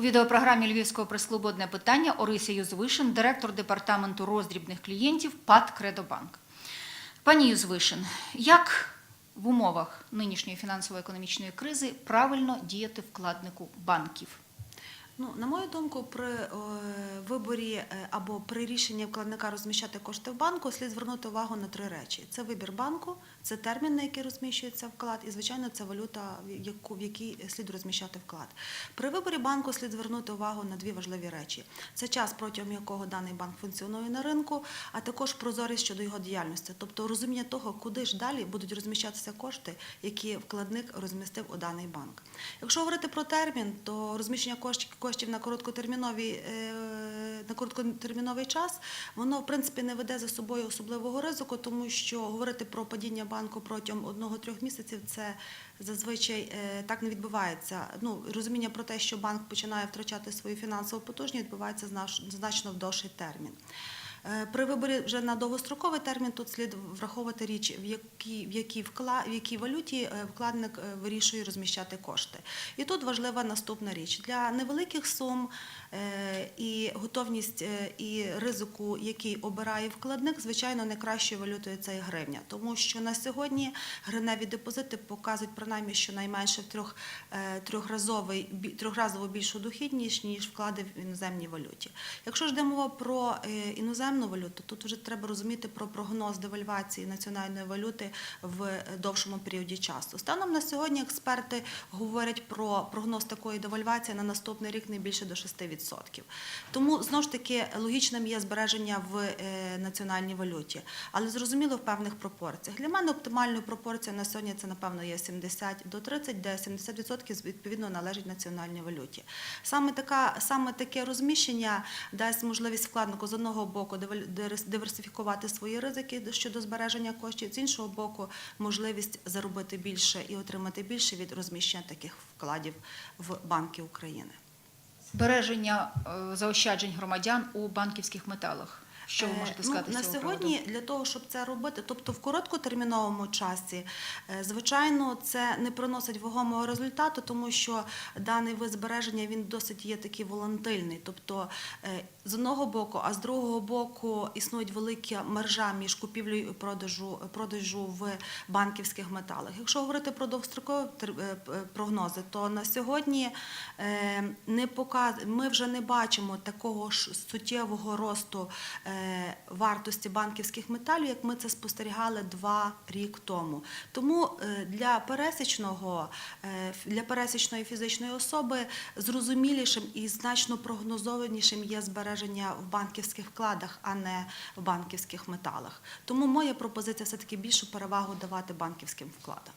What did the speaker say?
У відеопрограмі Львівського прес-клубу одне питання Орися Юзвишин, директор департаменту роздрібних клієнтів ПАД Кредобанк. Пані Юзвишин, як в умовах нинішньої фінансово-економічної кризи правильно діяти вкладнику банків? Ну, на мою думку, при е, виборі е, або при рішенні вкладника розміщати кошти в банку слід звернути увагу на три речі: це вибір банку, це термін, на який розміщується вклад, і звичайно, це валюта, в якій слід розміщати вклад. При виборі банку слід звернути увагу на дві важливі речі: це час, протягом якого даний банк функціонує на ринку, а також прозорість щодо його діяльності, тобто розуміння того, куди ж далі будуть розміщатися кошти, які вкладник розмістив у даний банк. Якщо говорити про термін, то розміщення коштів коштів на короткотермінові е, на короткотерміновий час, воно в принципі не веде за собою особливого ризику, тому що говорити про падіння банку протягом одного-трьох місяців це зазвичай е, так не відбувається. Ну розуміння про те, що банк починає втрачати свою фінансову потужність, відбувається значно в довший термін. Е, При виборі вже на довгостроковий термін тут слід враховувати річ, в якій, в якій, вкла, в якій валюті е, вкладник е, вирішує розміщати кошти. І тут важлива наступна річ. Для невеликих сум і готовність і ризику, який обирає вкладник, звичайно, найкращою валютою це є гривня. Тому що на сьогодні гривневі депозити показують принаймні щонайменше в трьох, трьохразовий, трьохразово більшу дохідність, ніж вклади в іноземній валюті. Якщо ж йде мова про е, іноземну валюту, тут вже треба розуміти про прогноз девальвації національної валюти в довшому періоді часу. Станом на сьогодні експерти говорять про прогноз такої девальвації на наступний рік не більше до 6%. Тому знову ж таки логічним є збереження в е, національній валюті, але зрозуміло в певних пропорціях. Для мене оптимальною пропорцією на сьогодні це напевно є 70 до 30, де 70% відповідно належить національній валюті. Саме така саме таке розміщення дасть можливість вкладнику з одного боку диверсифікувати свої ризики щодо збереження коштів, з іншого боку, можливість заробити більше і отримати більше від розміщення таких вкладів в банки України. Збереження е, заощаджень громадян у банківських металах. Що ви Е, можете ну, на цього сьогодні приводу? для того, щоб це робити, тобто в короткотерміновому часі, е, звичайно, це не приносить вагомого результату, тому що даний вид збереження він досить є такий волатильний. Тобто е, з одного боку, а з другого боку існують велика маржа між купівлею і продажу, продажу в банківських металах. Якщо говорити про довгострокові прогнози, то на сьогодні не показ... ми вже не бачимо такого ж суттєвого росту вартості банківських металів, як ми це спостерігали два рік тому. Тому е, для пересічного е, для пересічної фізичної особи зрозумілішим і значно прогнозованішим є збереження в банківських вкладах, а не в банківських металах. Тому моя пропозиція все таки більшу перевагу давати банківським вкладам.